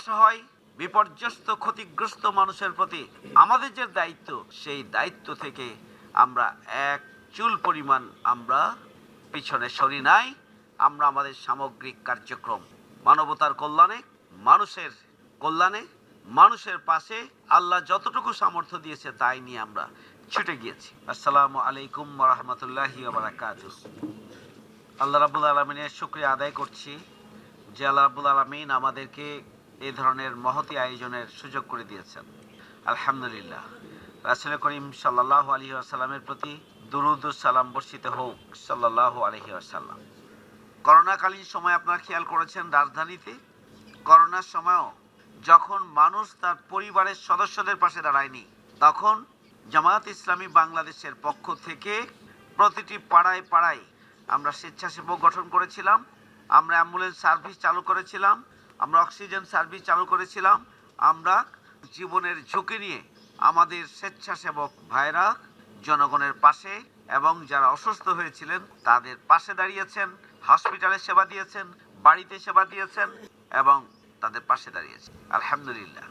অসহায় বিপর্যস্ত, ক্ষতিগ্রস্ত মানুষের প্রতি আমাদের যে দায়িত্ব, সেই দায়িত্ব থেকে আমরা এক চুল পরিমাণ আমরা পিছনে সরি নাই। আমরা আমাদের সামগ্রিক কার্যক্রম মানবতার কল্যাণে, মানুষের কল্যাণে, মানুষের পাশে আল্লাহ যতটুকু সামর্থ্য দিয়েছে তাই নিয়ে আমরা ছুটে গিয়েছি। আসসালামু আলাইকুম রহমতুল্লাহি আল্লাহ রাবুল আলমিনের শুক্রিয়া আদায় করছি। যে আল্লাহ রাবুল আলমিন আমাদেরকে এই ধরনের মহতি আয়োজনের সুযোগ করে দিয়েছেন। আলহামদুলিল্লাহ। রাসুল করিম সাল্লাহ আলী আসাল্লামের প্রতি দুরুদ সালাম বর্ষিত হোক সাল্লাহ আলহি আসাল্লাম করোনাকালীন সময় আপনারা খেয়াল করেছেন রাজধানীতে? করোনার সময়ও যখন মানুষ তার পরিবারের সদস্যদের পাশে দাঁড়ায়নি, তখন জামায়াত ইসলামী বাংলাদেশের পক্ষ থেকে প্রতিটি পাড়ায় পাড়ায় আমরা স্বেচ্ছাসেবক গঠন করেছিলাম, আমরা অ্যাম্বুলেন্স সার্ভিস চালু করেছিলাম আমরা অক্সিজেন সার্ভিস চালু করেছিলাম। আমরা জীবনের ঝুঁকি নিয়ে আমাদের স্বেচ্ছাসেবক ভাইরা জনগণের পাশে এবং যারা অসুস্থ হয়েছিলেন, তাদের পাশে দাঁড়িয়েছেন, হসপিটালে সেবা দিয়েছেন, বাড়িতে সেবা দিয়েছেন এবং তাদের পাশে দাঁড়িয়েছেন। আলহামদুলিল্লাহ।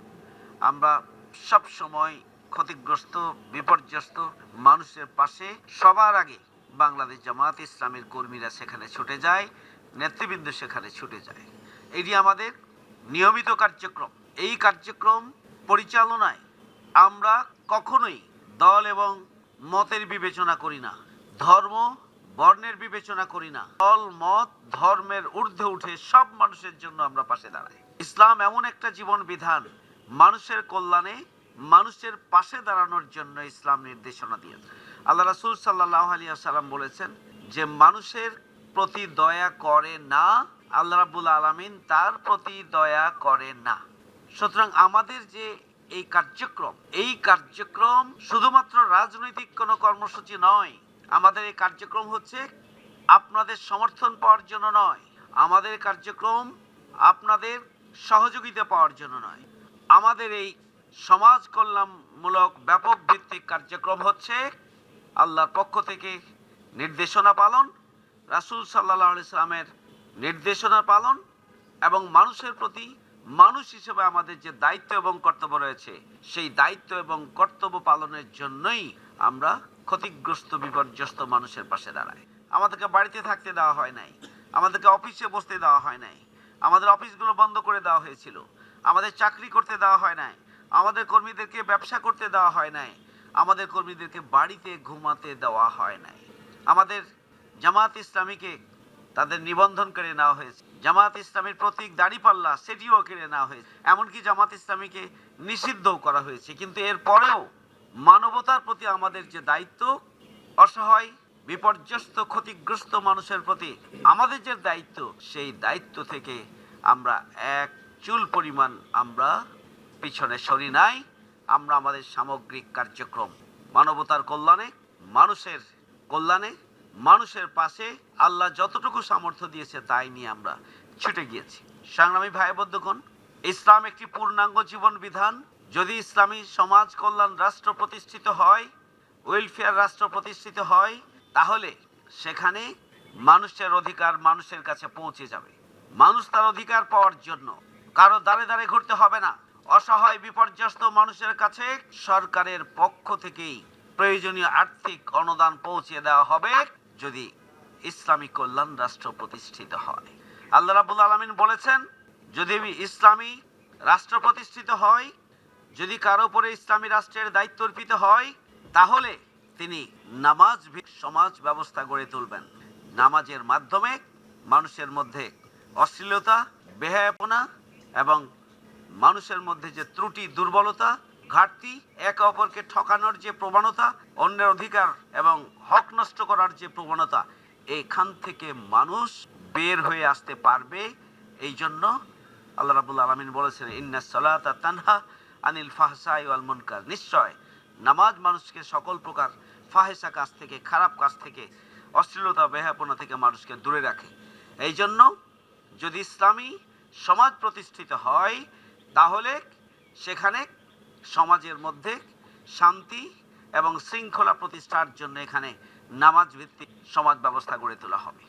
আমরা সব সময় ক্ষতিগ্রস্ত, বিপর্যস্ত মানুষের পাশে সবার আগে বাংলাদেশ জামাত ইসলামের কর্মীরা সেখানে ছুটে যায়, নেতৃবৃন্দ সেখানে ছুটে যায়। এটি আমাদের নিয়মিত কার্যক্রম। এই কার্যক্রম পরিচালনায় আমরা কখনোই দল এবং মতের বিবেচনা করি না, ধর্ম, বর্ণের বিবেচনা করি না। দল, মত, ধর্মের ঊর্ধ্বে উঠে সব মানুষের জন্য আমরা পাশে দাঁড়াই। ইসলাম এমন একটা জীবন বিধান, মানুষের কল্যাণে মানুষের পাশে দাঁড়ানোর জন্য ইসলাম নির্দেশনা দিয়েছে আল্লাহ রাসুল সাল্লাহ আলিয়া সাল্লাম বলেছেন যে, মানুষের প্রতি দয়া করে না আল্লাহ রাবুল আলমিন তার প্রতি দয়া করে না। সুতরাং আমাদের যে এই কার্যক্রম এই কার্যক্রম শুধুমাত্র রাজনৈতিক কোনো কর্মসূচি নয়, আমাদের এই কার্যক্রম হচ্ছে আপনাদের সমর্থন পাওয়ার জন্য নয়, আমাদের কার্যক্রম আপনাদের সহযোগিতা পাওয়ার জন্য নয়। আমাদের এই সমাজ কল্যাণমূলক ব্যাপক ভিত্তিক কার্যক্রম হচ্ছে আল্লাহর পক্ষ থেকে নির্দেশনা পালন, রাসূল সাল্লাহ ইসলামের নির্দেশনা পালন এবং মানুষের প্রতি মানুষ হিসেবে আমাদের যে দায়িত্ব এবং কর্তব্য রয়েছে, সেই দায়িত্ব এবং কর্তব্য পালনের জন্যই আমরা ক্ষতিগ্রস্ত, বিপর্যস্ত মানুষের পাশে দাঁড়াই। আমাদেরকে বাড়িতে থাকতে দেওয়া হয় নাই, আমাদেরকে অফিসে বসতে দেওয়া হয় নাই, আমাদের অফিসগুলো বন্ধ করে দেওয়া হয়েছিল, আমাদের চাকরি করতে দেওয়া হয় নাই, আমাদের কর্মীদেরকে ব্যবসা করতে দেওয়া হয় নাই, আমাদের কর্মীদেরকে বাড়িতে ঘুমাতে দেওয়া হয় নাই। আমাদের জামাত ইসলামীকে তাদের নিবন্ধন করে নেওয়া হয়েছে। জামাত ইসলামের প্রতীক দাড়িপাল্লা সেটিও কেড়ে নেওয়া হয়েছে। এমনকি জামাত ইসলামীকে নিষিদ্ধও করা হয়েছে। কিন্তু এর পরেও মানবতার প্রতি আমাদের যে দায়িত্ব, অসহায়, বিপর্যস্ত, ক্ষতিগ্রস্ত মানুষের প্রতি আমাদের যে দায়িত্ব, সেই দায়িত্ব থেকে আমরা এক চুল পরিমাণ আমরা পিছনে সরি নাই। আমরা আমাদের সামগ্রিক কার্যক্রম মানবতার কল্যাণে, মানুষের কল্যাণে মানুষের পাশে আল্লাহ যতটুকু সামর্থ্য দিয়েছে তাই নিয়ে আমরা ছুটে গিয়েছি। সংগ্রামী ভাই বন্ধুগণ, ইসলাম একটি পূর্ণাঙ্গ জীবন বিধান। যদি ইসলামী সমাজ কল্যাণ রাষ্ট্র প্রতিষ্ঠিত হয় ওয়েলফেয়ার রাষ্ট্র প্রতিষ্ঠিত হয়, তাহলে সেখানে মানুষের অধিকার মানুষের কাছে পৌঁছে যাবে। মানুষ তার অধিকার পাওয়ার জন্য কারও দাঁড়ে দাঁড়ে ঘুরতে হবে না। অসহায়, বিপর্যস্ত মানুষের কাছে সরকারের পক্ষ থেকেই প্রয়োজনীয় আর্থিক অনুদান পৌঁছে দেওয়া হবে। যদি ইসলামী কল্যাণ রাষ্ট্র প্রতিষ্ঠিত হয়। আল্লাহ রাবুল আলমিন বলেছেন, যদি ইসলামী রাষ্ট্র প্রতিষ্ঠিত হয়, যদি কারও উপরে ইসলামী রাষ্ট্রের দায়িত্ব অর্পিত হয়, তাহলে তিনি নামাজ সমাজ ব্যবস্থা গড়ে তুলবেন। নামাজের মাধ্যমে মানুষের মধ্যে অশ্লীলতা, বেহায়াপনা এবং মানুষের মধ্যে যে ত্রুটি, দুর্বলতা ঘাটতি একে অপরকে ঠকানোর যে প্রবণতা, অন্যের অধিকার এবং হক নষ্ট করার যে প্রবণতা, এখান থেকে মানুষ বের হয়ে আসতে পারবে। এই জন্য আল্লাহ রাবুল আলমিন বলেছেন, ইন্না সলাতা তানহা আনিল ফাহসাই ওয়াল মুনকার। নিশ্চয়, নামাজ মানুষকে সকল প্রকার ফাহেসা কাজ থেকে, খারাপ কাজ থেকে, অশ্লীলতা বেহাপনা থেকে মানুষকে দূরে রাখে। এই জন্য যদি ইসলামী সমাজ প্রতিষ্ঠিত হয়, তাহলে সেখানে সমাজের মধ্যে শান্তি এবং শৃঙ্খলা প্রতিষ্ঠার জন্য এখানে নামাজ ভিত্তিক সমাজ ব্যবস্থা গড়ে তোলা হবে।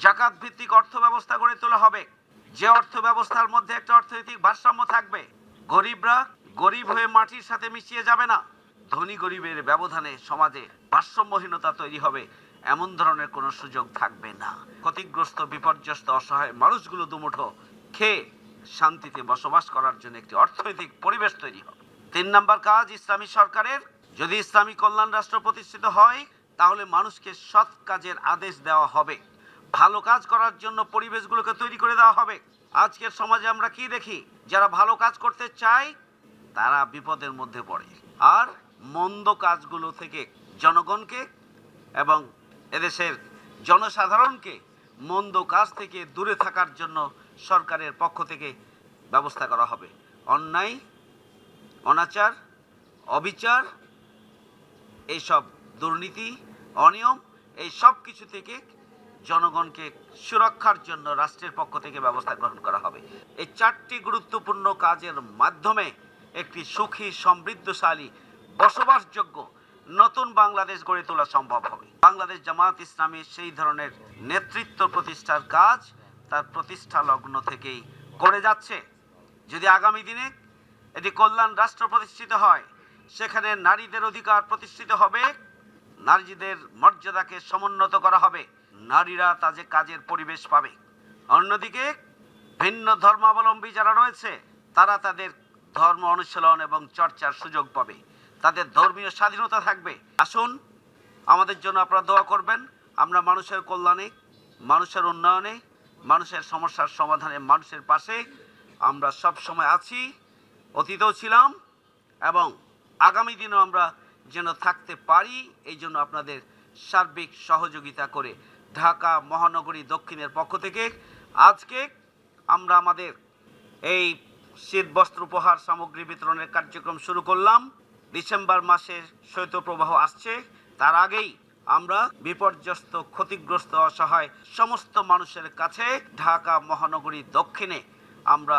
জাকাত ভিত্তিক অর্থ ব্যবস্থা গড়ে তোলা হবে। যে অর্থ ব্যবস্থার মধ্যে একটা অর্থনৈতিক ভারসাম্য থাকবে, গরিবরা গরিব হয়ে মাটির সাথে মিশিয়ে যাবে না। ধনী গরিবের ব্যবধানে সমাজে ভারসাম্যহীনতা তৈরি হবে এমন ধরনের কোনো সুযোগ থাকবে না। ক্ষতিগ্রস্ত, বিপর্যস্ত, অসহায় মানুষগুলো দুমুঠো খেয়ে শান্তিতে বসবাস করার জন্য একটি অর্থনৈতিক পরিবেশ তৈরি হবে। তিন নম্বর কাজ, ইসলামী সরকারের। যদি ইসলামী কল্যাণ রাষ্ট্র প্রতিষ্ঠিত হয়, তাহলে মানুষকে সৎ কাজের আদেশ দেওয়া হবে। ভালো কাজ করার জন্য পরিবেশগুলোকে তৈরি করে দেওয়া হবে। আজকের সমাজে আমরা কি দেখি? যারা ভালো কাজ করতে চায়, তারা বিপদের মধ্যে পড়ে। আর মন্দ কাজগুলো থেকে জনগণকে এবং এদেশের জনসাধারণকে মন্দ কাজ থেকে দূরে থাকার জন্য সরকারের পক্ষ থেকে ব্যবস্থা করা হবে। অন্যায় অনাচার, অবিচার, এইসব দুর্নীতি, অনিয়ম, এই সব কিছু থেকে জনগণকে সুরক্ষার জন্য রাষ্ট্রের পক্ষ থেকে ব্যবস্থা গ্রহণ করা হবে। এই চারটি গুরুত্বপূর্ণ কাজের মাধ্যমে একটি সুখী, সমৃদ্ধশালী, বসবাসযোগ্য নতুন বাংলাদেশ গড়ে তোলা সম্ভব হবে। বাংলাদেশ জামাত ইসলামী সেই ধরনের নেতৃত্ব প্রতিষ্ঠার কাজ তার প্রতিষ্ঠা লগ্ন থেকেই করে যাচ্ছে। যদি আগামী দিনে এটি কল্যাণ রাষ্ট্র প্রতিষ্ঠিত হয়, সেখানে নারীদের অধিকার প্রতিষ্ঠিত হবে, নারীদের মর্যাদাকে সমুন্নত করা হবে, নারীরা তাদের কাজের পরিবেশ পাবে। অন্যদিকে, ভিন্ন ধর্মাবলম্বী যারা রয়েছে, তারা তাদের ধর্ম অনুশীলন এবং চর্চার সুযোগ পাবে। তাদের ধর্মীয় স্বাধীনতা থাকবে। আসুন, আমাদের জন্য আপনারা দোয়া করবেন, আমরা মানুষের কল্যাণে, মানুষের উন্নয়নে, মানুষের সমস্যার সমাধানে, মানুষের পাশে আমরা সব সময় আছি। অতীতেও ছিলাম এবং আগামী দিনেও আমরা যেন থাকতে পারি, এই জন্য আপনাদের সার্বিক সহযোগিতা করে ঢাকা মহানগরী দক্ষিণের পক্ষ থেকে আজকে আমরা আমাদের এই শীত বস্ত্র উপহার সামগ্রী বিতরণের কার্যক্রম শুরু করলাম। ডিসেম্বর মাসে শৈত্যপ্রবাহ আসছে। তার আগেই আমরা বিপর্যস্ত, ক্ষতিগ্রস্ত, অসহায় সমস্ত মানুষের কাছে ঢাকা মহানগরী দক্ষিণে আমরা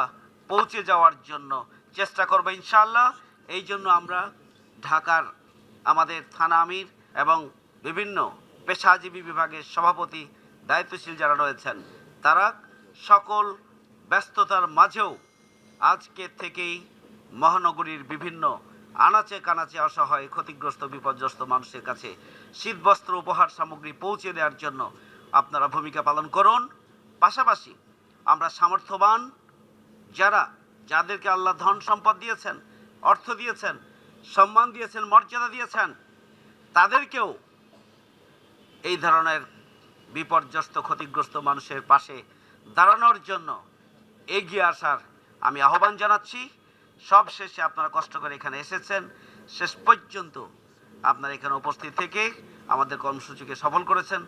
পৌঁছে যাওয়ার জন্য চেষ্টা করব ইনশাল্লাহ এই জন্য আমরা ঢাকার আমাদের থানা আমির এবং বিভিন্ন পেশাজীবী বিভাগের সভাপতি দায়িত্বশীল যারা রয়েছেন, তারা সকল ব্যস্ততার মাঝেও আজকে থেকেই মহানগরীর বিভিন্ন আনাচে কানাচে অসহায় ক্ষতিগ্রস্ত, বিপর্যস্ত মানুষের কাছে শীতবস্ত্র উপহার সামগ্রী পৌঁছে দেওয়ার জন্য আপনারা ভূমিকা পালন করুন। পাশাপাশি আমরা সামর্থ্যবান যারা যাদেরকে আল্লাহ ধন সম্পদ দিয়েছেন, অর্থ দিয়েছেন, সম্মান দিয়েছেন, মর্যাদা দিয়েছেন, তাদেরকেও এই ধরনের বিপর্যস্ত, ক্ষতিগ্রস্ত মানুষের পাশে দাঁড়ানোর জন্য এগিয়ে আসার আমি আহ্বান জানাচ্ছি। সব শেষে আপনারা কষ্ট করে এখানে এসেছেন। শেষ পর্যন্ত আপনারা এখানে উপস্থিত থেকে আমাদের কর্মসূচিকে সফল করেছেন।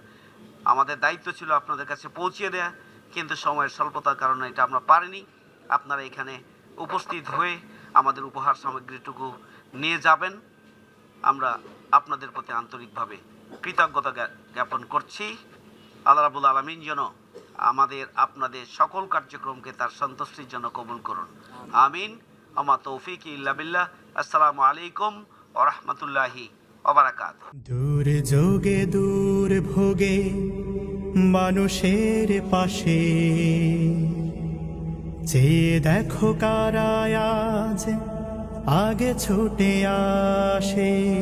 আমাদের দায়িত্ব ছিল আপনাদের কাছে পৌঁছিয়ে দেয়া, কিন্তু সময়ের স্বল্পতার কারণে এটা আমরা পারিনি। আপনারা এখানে উপস্থিত হয়ে আমাদের উপহার সামগ্রীটুকু নিয়ে যাবেন। আমরা আপনাদের প্রতি আন্তরিকভাবে কৃতজ্ঞতা জ্ঞাপন করছি। আল্লাহ রাবুল আলমিন যেন আমাদের, আপনাদের সকল কার্যক্রমকে তার সন্তুষ্টির জন্য কবুল করুন। আমিন। আমা তৌফিক ইল্লা বিল্লাহ। আসসালামু আলাইকুম ও রহমতুল্লাহি দূর যোগে, দূর ভোগে মানুষের পাশে। চেয়ে দেখো কারায়াজ আগে ছুটে আসে।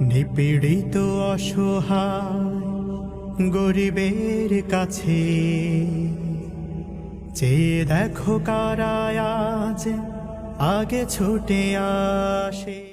নিপীড়িত অসহায় গরিবের কাছে, চেয়ে দেখো কারায় আজ, আগে ছুটে আসে।